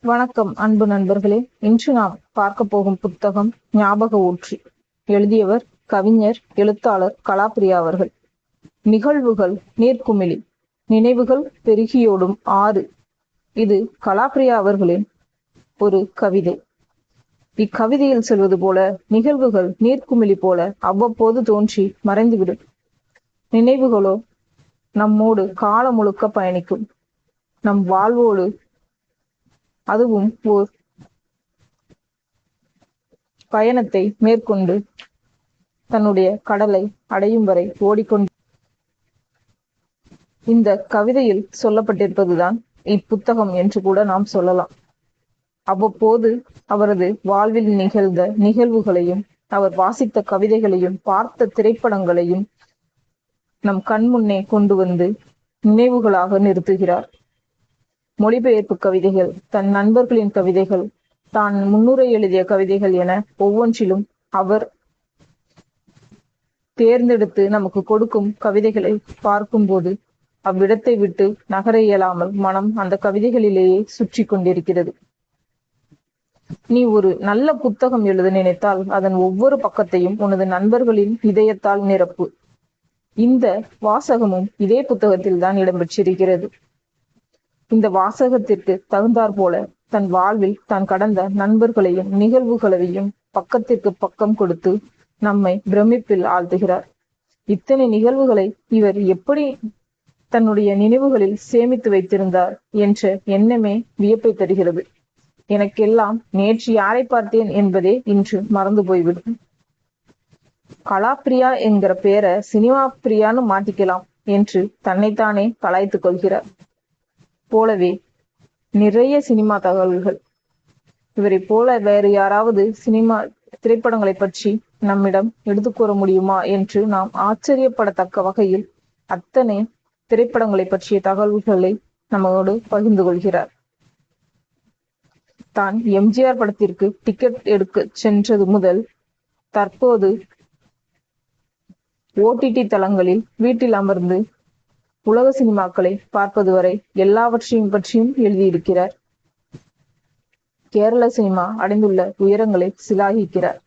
வணக்கம் அன்பு நண்பர்களே. இன்று நாம் பார்க்க போகும் புத்தகம் ஞாபக ஊற்றி. எழுதியவர் கவிஞர் எழுத்தாளர் கலாபிரியா அவர்கள். நிகழ்வுகள் நீர்க்குமிழி நினைவுகள் பெருகியோடும் ஆறு. இது கலாபிரியா அவர்களின் ஒரு கவிதை. இக்கவிதையில் சொல்வது போல நிகழ்வுகள் நீர்க்குமிழி போல அவ்வப்போது தோன்றி மறைந்துவிடும். நினைவுகளோ நம்மோடு காலம் முழுக்க பயணிக்கும். நம் வாழ்வோடு அதுவும் ஓர் பயணத்தை மேற்கொண்டு தன்னுடைய கடலை அடையும் வரை ஓடிக்கொண்டு இந்த கவிதையில் சொல்லப்பட்டிருப்பதுதான் இப்புத்தகம் என்று கூட நாம் சொல்லலாம். அவ்வப்போது அவரது வாழ்வில் நிகழ்ந்த நிகழ்வுகளையும் அவர் வாசித்த கவிதைகளையும் பார்த்த திரைப்படங்களையும் நம் கண் முன்னே கொண்டு வந்து நினைவுகளாக நிறுத்துகிறார். மொழிபெயர்ப்பு கவிதைகள் தன் நண்பர்களின் கவிதைகள் தான் முன்னுரை எழுதிய கவிதைகள் என ஒவ்வொன்றிலும் அவர் தேர்ந்தெடுத்து நமக்கு கொடுக்கும் கவிதைகளை பார்க்கும்போது அவ்விடத்தை விட்டு நகர இயலாமல் மனம் அந்த கவிதைகளிலேயே சுற்றி கொண்டிருக்கிறது. நீ ஒரு நல்ல புத்தகம் எழுத நினைத்தால் அதன் ஒவ்வொரு பக்கத்தையும் உனது நண்பர்களின் இதயத்தால் நிரப்பு. இந்த வாசகமும் இதே புத்தகத்தில் தான் இடம்பெற்றிருக்கிறது. இந்த வாசகத்திற்கு தகுந்தாற் போல தன் வாழ்வில் தான் கடந்த நண்பர்களையும் நிகழ்வுகளையும் பக்கத்திற்கு பக்கம் கொடுத்து நம்மை பிரமிப்பில் ஆழ்த்துகிறார். இத்தனை நிகழ்வுகளை இவர் எப்படி தன்னுடைய நினைவுகளில் சேமித்து வைத்திருந்தார் என்ற எண்ணமே வியப்பை தருகிறது. எனக்கெல்லாம் நேற்று யாரை பார்த்தேன் என்பதே இன்று மறந்து போய்விடும். கலாப்பிரியா என்கிற பேரை சினிமா பிரியான்னு மாட்டிக்கலாம் என்று தன்னைத்தானே கலாய்த்துக் கொள்கிறார். போலவே நிறைய சினிமா தகவல்கள். இவரை போல வேறு யாராவது சினிமா திரைப்படங்களை பற்றி நம்மிடம் எடுத்து கூற முடியுமா என்று நாம் ஆச்சரியப்படத்தக்க வகையில் அத்தனை திரைப்படங்களை பற்றிய தகவல்களை நம்மோடு பகிர்ந்து கொள்கிறார். தான் எம்ஜிஆர் படத்திற்கு டிக்கெட் எடுக்க சென்றது முதல் தற்போது ஓடிடி தளங்களில் வீட்டில் அமர்ந்து உலக சினிமாக்களை பார்ப்பது வரை எல்லாவற்றையும் பற்றியும் எழுதியிருக்கிறார். கேரள சினிமா அடைந்துள்ள உயரங்களை சிலாகிக்கிறார்.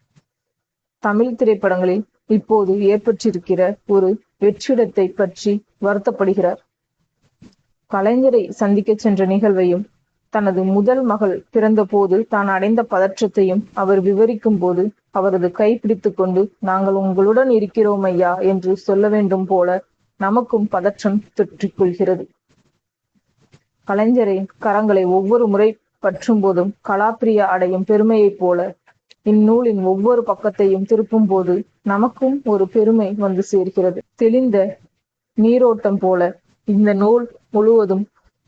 தமிழ் திரைப்படங்களில் இப்போது ஏற்பட்டிருக்கிற ஒரு வெற்றிடத்தை பற்றி வருத்தப்படுகிறார். கலைஞரை சந்திக்க சென்ற நிகழ்வையும் தனது முதல் மகள் பிறந்த போது தான் அடைந்த பதற்றத்தையும் அவர் விவரிக்கும் போது அவரது கை பிடித்து கொண்டு நாங்கள் உங்களுடன் இருக்கிறோம் ஐயா என்று சொல்ல வேண்டும் போல நமக்கும் பதற்றம் தொற்றிக் கொள்கிறது கலைஞரின் கரங்களை ஒவ்வொரு முறை பற்றும் போதும் கலாப்பிரியா அடையும் பெருமையைப் போல இந்நூலின் ஒவ்வொரு பக்கத்தையும் திருப்பும் போது நமக்கும் ஒரு பெருமை வந்து சேர்கிறது. தெளிந்த நீரோட்டம் போல இந்த நூல் முழுவதும்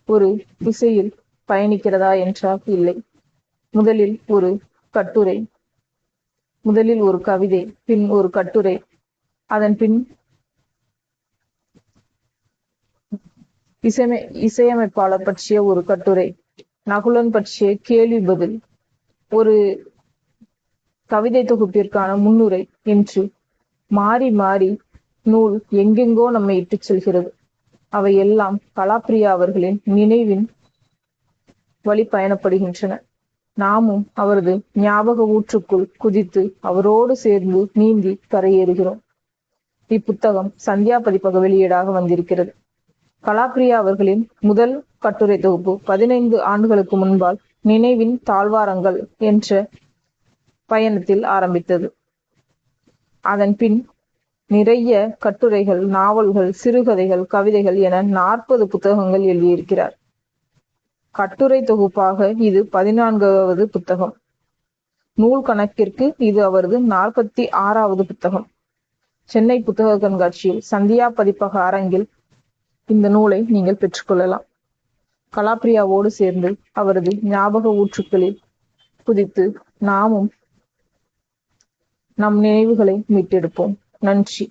ஒரு திசையில் பயணிக்கிறதா என்றால் இல்லை. முதலில் ஒரு கட்டுரை முதலில் ஒரு கவிதை பின் ஒரு கட்டுரை அதன் பின் இசையமை இசையமைப்பாளர் பற்றிய ஒரு கட்டுரை நகுலன் பற்றிய கேள்வி பதில் ஒரு கவிதை தொகுப்பிற்கான முன்னுரை என்று மாறி மாறி நூல் எங்கெங்கோ நம்மை இட்டுச் செல்கிறது. அவை எல்லாம் கலாப்பிரியா அவர்களின் நினைவின் வழி பயணப்படுகின்றன. நாமும் அவரது ஞாபக ஊற்றுக்குள் குதித்து அவரோடு சேர்ந்து நீந்தி கரையேறுகிறோம். இப்புத்தகம் சந்தியா பதிப்பக வெளியீடாக வந்திருக்கிறது. கலாப்ரியா அவர்களின் முதல் கட்டுரை தொகுப்பு பதினைந்து ஆண்டுகளுக்கு முன்பால் நினைவின் தாழ்வாரங்கள் என்ற பயணத்தில் ஆரம்பித்தது. அதன் பின் நிறைய கட்டுரைகள் நாவல்கள் சிறுகதைகள் கவிதைகள் என நாற்பது புத்தகங்கள் எழுதியிருக்கிறார். கட்டுரை தொகுப்பாக இது பதினான்காவது புத்தகம். நூல் கணக்கிற்கு இது அவரது நாற்பத்தி ஆறாவது புத்தகம். சென்னை புத்தக கண்காட்சியில் சந்தியா பதிப்பக அரங்கில் இந்த நூலை நீங்கள் பெற்றுக்கொள்ளலாம். கலாப்ரியாவோடு சேர்ந்து அவரது ஞாபக ஊற்றுக்களில் குதித்து நாமும் நம் நினைவுகளை மீட்டெடுப்போம். நன்றி.